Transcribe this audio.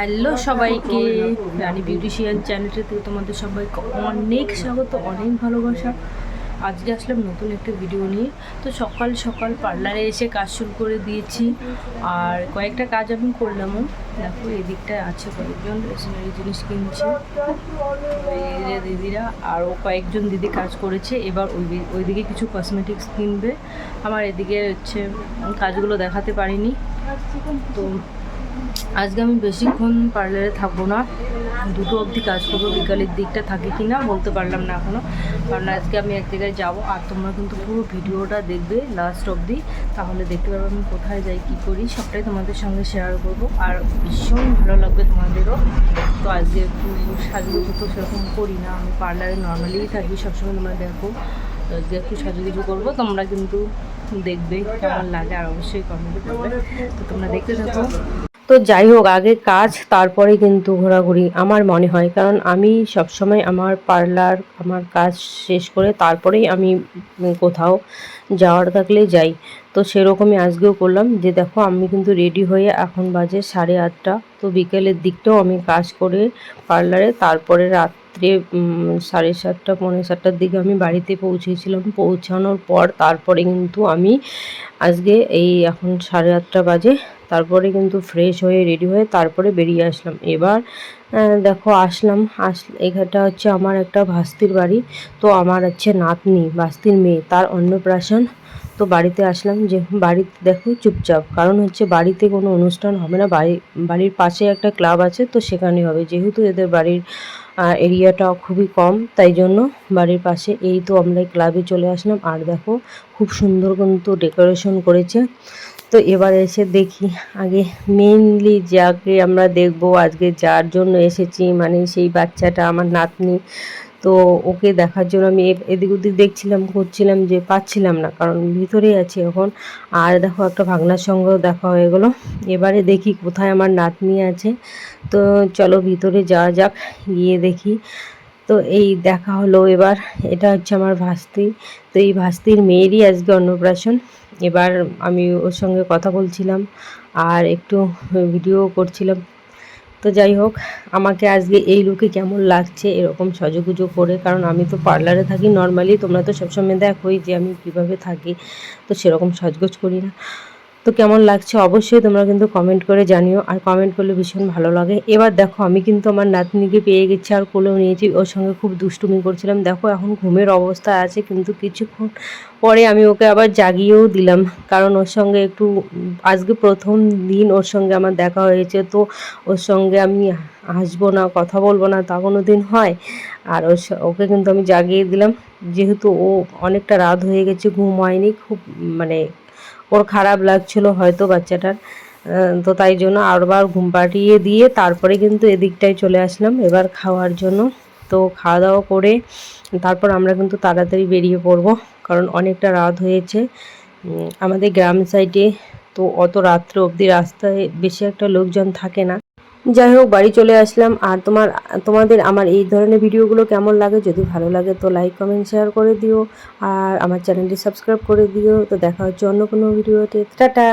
Hello সবাইকে, রানী beautician চ্যানেলটা থেকে তোমাদের সবাইকে অনেক স্বাগত, অনেক ভালোবাসা। আজকে আসলাম নতুন একটা ভিডিও নিয়ে। তো সকাল সকাল পার্লারে এসে কাজ শুরু করে দিয়েছি। আর কয়েকটা কাজ আমি করলামও দেখো, এদিকটায় আছে কয়েকজন স্টেশনারি জিনিস কিনছে। দিদিরা আরও কয়েকজন দিদি কাজ করেছে। এবার ওই ওইদিকে কিছু কসমেটিক্স কিনবে। আমার এদিকে হচ্ছে, কাজগুলো দেখাতে পারিনি। তো আজকে আমি বেশিক্ষণ পার্লারে থাকব না। দুটো অবধি কাজ করব, বিকালের দিকটা থাকে কি না বলতে পারলাম না এখনও কারণ আজকে আমি এক জায়গায় যাব, আর তোমরা কিন্তু পুরো ভিডিওটা দেখবে লাস্ট অবধি। তাহলে দেখতে পারবে আমি কোথায় যাই, কী করি, সবটাই তোমাদের সঙ্গে শেয়ার করব। আর ভীষণ ভালো লাগবে তোমাদেরও। তো আজকে একটু সাজুগুজু তো সেরকম করি না। আমি পার্লারে নর্মালিই থাকি, সবসময় তোমরা দেখো। আজকে একটু সাজুগুজু করব, তোমরা কিন্তু দেখবে কেমন লাগে, আর অবশ্যই কমেন্ট করবে। তো তোমরা দেখতে থাকো। তো যাই হোক, আগে কাজ, তারপরে কিন্তু ঘোরাঘুরি আমার মনে হয়। কারণ আমি সবসময় আমার পার্লার, আমার কাজ শেষ করে তারপরেই আমি কোথাও যাওয়ার থাকলে যাই। তো সেরকমই আজকেও করলাম। যে দেখো, আমি কিন্তু রেডি হয়ে এখন বাজে সাড়ে আটটা। তো বিকেলের দিকটাও আমি কাজ করে পার্লারে, তারপরে রাত্রে সাড়ে সাতটা, পৌনে সাতটার দিকে আমি বাড়িতে পৌঁছেছিলাম। পৌঁছানোর পর তারপরে কিন্তু আমি আজকে এই এখন সাড়ে আটটা বাজে তারপরে কিন্তু ফ্রেশ হয়ে রেডি হয়ে তারপরে বেরিয়ে আসলাম। এবার দেখো আসলাম, আস, এখানটা হচ্ছে আমার একটা ভাস্তির বাড়ি। তো আমার হচ্ছে নাতনি, ভাস্তির মেয়ে, তার অন্নপ্রাশন। তো বাড়িতে আসলাম যে বাড়িতে দেখো চুপচাপ, কারণ হচ্ছে বাড়িতে কোনো অনুষ্ঠান হবে না। বাড়ি, বাড়ির পাশে একটা ক্লাব আছে, তো সেখানে হবে। যেহেতু এদের বাড়ির এরিয়াটা খুবই কম, তাই জন্য বাড়ির পাশে এই তো আমরা ক্লাবে চলে আসলাম। আর দেখো, খুব সুন্দর কিন্তু ডেকোরেশন করেছে। তো এবার এসে দেখি, আগে মেইনলি যাকে আমরা দেখব আজকে যার জন্য এসেছি মানে সেই বাচ্চাটা আমার নাতনি। তো ওকে দেখার জন্য আমি এদিক ওদিক দেখছিলাম করছিলাম যে পাচ্ছিলাম না, কারণ ভিতরেই আছি এখন। আর দেখো, একটা ভাগনার সঙ্গেও দেখা হয়ে গেলো। এবারে দেখি কোথায় আমার নাতনি আছে। তো চলো ভিতরে যাওয়া যাক, গিয়ে দেখি। তো এই দেখা হলো এবার। এটা হচ্ছে আমার ভাস্তি। তো এই ভাস্তির মেয়েরই আজকে অন্নপ্রাশন। এবার আমি ওর সঙ্গে কথা বলছিলাম আর একটু ভিডিও করছিলাম। তো যাই হোক, আমাকে আজকে এই লুকে কেমন লাগছে এরকম সাজুগুজু করে, কারণ আমি তো পার্লারে থাকি নর্মালি তোমরা তো সবসময় দেখোই যে আমি কীভাবে থাকি। তো সেরকম সাজগোজ করি না। তো কেমন লাগছে অবশ্যই তোমরা কিন্তু কমেন্ট করে জানিও, আর কমেন্ট করলে ভীষণ ভালো লাগে। এবার দেখো, আমি কিন্তু আমার নাতনিকে পেয়ে গেছি আর কোলেও নিয়েছি, ওর সঙ্গে খুব দুষ্টুমি করছিলাম। দেখো, এখন ঘুমের অবস্থা আছে, কিন্তু কিছুক্ষণ পরে আমি ওকে আবার জাগিয়েও দিলাম, কারণ ওর সঙ্গে একটু, আজকে প্রথম দিন ওর সঙ্গে আমার দেখা হয়েছে, তো ওর সঙ্গে আমি হাসবো না, কথা বলব না, তা কোনো দিন হয়। আর ওর ওকে কিন্তু আমি জাগিয়ে দিলাম, যেহেতু ও অনেকটা রাত হয়ে গেছে, ঘুম হয়নি, খুব মানে ওর খারাপ লাগছিল হয়তো বাচ্চাটার তো তাই জন্য আরবার ঘুম পাড়িয়ে দিয়ে তারপরে কিন্তু এদিকটায় চলে আসলাম এবার খাওয়ার জন্য। তো খাওয়া দাওয়া করে তারপর আমরা কিন্তু তাড়াতাড়ি বেরিয়ে পড়ব, কারণ অনেকটা রাত হয়েছে আমাদের গ্রাম সাইডে তো অত রাত্রে অবধি রাস্তায় বেশি একটা লোকজন থাকে না যাই হোক, বাড়ি চলে আসলাম। আর তোমার, তোমাদের আমার এই ধরনের ভিডিওগুলো কেমন লাগে, যদি ভালো লাগে তো লাইক কমেন্ট শেয়ার করে দিও। আর আমার চ্যানেলটি সাবস্ক্রাইব করে দিও। তো দেখা হচ্ছে অন্য কোনো ভিডিওতে। টাটা!